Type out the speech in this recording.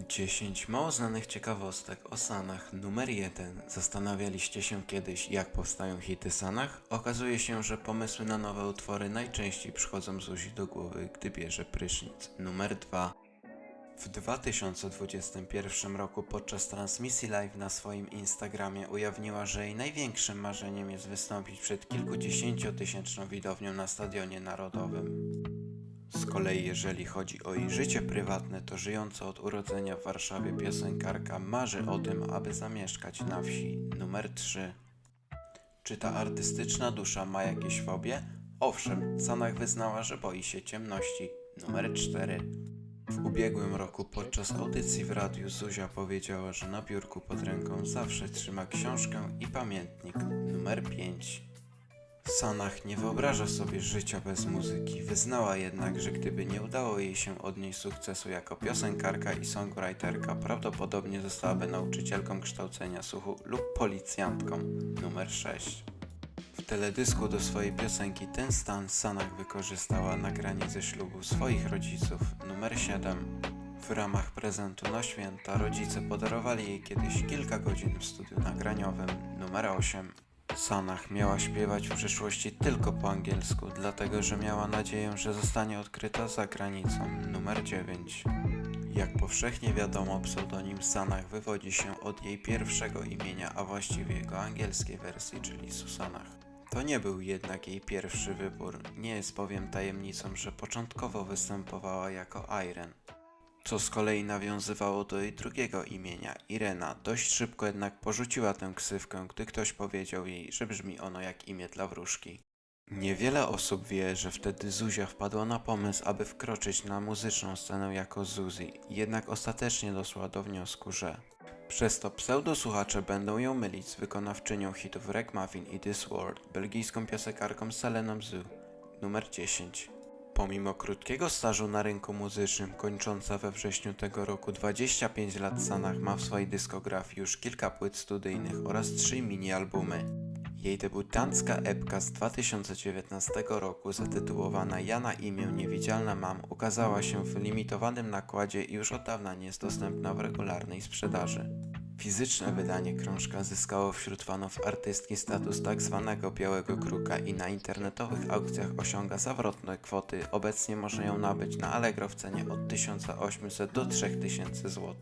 10 mało znanych ciekawostek o Sanach. Numer 1. Zastanawialiście się kiedyś, jak powstają hity Sanach? Okazuje się, że pomysły na nowe utwory najczęściej przychodzą Zuzi do głowy, gdy bierze prysznic. Numer 2. W 2021 roku podczas transmisji live na swoim Instagramie ujawniła, że jej największym marzeniem jest wystąpić przed kilkudziesięciotysięczną widownią na Stadionie Narodowym. Z kolei jeżeli chodzi o jej życie prywatne, to żyjąca od urodzenia w Warszawie piosenkarka marzy o tym, aby zamieszkać na wsi. Numer 3. Czy ta artystyczna dusza ma jakieś fobie? Owszem, Sanach wyznała, że boi się ciemności. Numer 4. W ubiegłym roku podczas audycji w radiu Zuzia powiedziała, że na biurku pod ręką zawsze trzyma książkę i pamiętnik. Numer 5. Sanach nie wyobraża sobie życia bez muzyki. Wyznała jednak, że gdyby nie udało jej się odnieść sukcesu jako piosenkarka i songwriterka, prawdopodobnie zostałaby nauczycielką kształcenia słuchu lub policjantką. Numer 6. W teledysku do swojej piosenki Ten stan Sanach wykorzystała nagranie ze ślubu swoich rodziców. Numer 7. W ramach prezentu na święta rodzice podarowali jej kiedyś kilka godzin w studiu nagraniowym. Numer 8. Sanach miała śpiewać w przyszłości tylko po angielsku, dlatego że miała nadzieję, że zostanie odkryta za granicą. Numer 9. Jak powszechnie wiadomo, pseudonim Sanach wywodzi się od jej pierwszego imienia, a właściwie jego angielskiej wersji, czyli Susanach. To nie był jednak jej pierwszy wybór. Nie jest bowiem tajemnicą, że początkowo występowała jako Irene co z kolei nawiązywało do jej drugiego imienia, Irena. Dość szybko jednak porzuciła tę ksywkę, gdy ktoś powiedział jej, że brzmi ono jak imię dla wróżki. Niewiele osób wie, że wtedy Zuzia wpadła na pomysł, aby wkroczyć na muzyczną scenę jako Zuzi, jednak ostatecznie doszła do wniosku, że przez to pseudosłuchacze będą ją mylić z wykonawczynią hitów Ragmuffin i This World, belgijską piosenkarką Seleną Zoo, numer 10. Pomimo krótkiego stażu na rynku muzycznym, kończąca we wrześniu tego roku 25 lat Sanach ma w swojej dyskografii już kilka płyt studyjnych oraz trzy mini-albumy. Jej debiutancka epka z 2019 roku zatytułowana Ja na imię Niewidzialna Mam ukazała się w limitowanym nakładzie i już od dawna nie jest dostępna w regularnej sprzedaży. Fizyczne wydanie krążka zyskało wśród fanów artystki status tak zwanego białego kruka i na internetowych aukcjach osiąga zawrotne kwoty. Obecnie można ją nabyć na Allegro w cenie od 1800 do 3000 zł.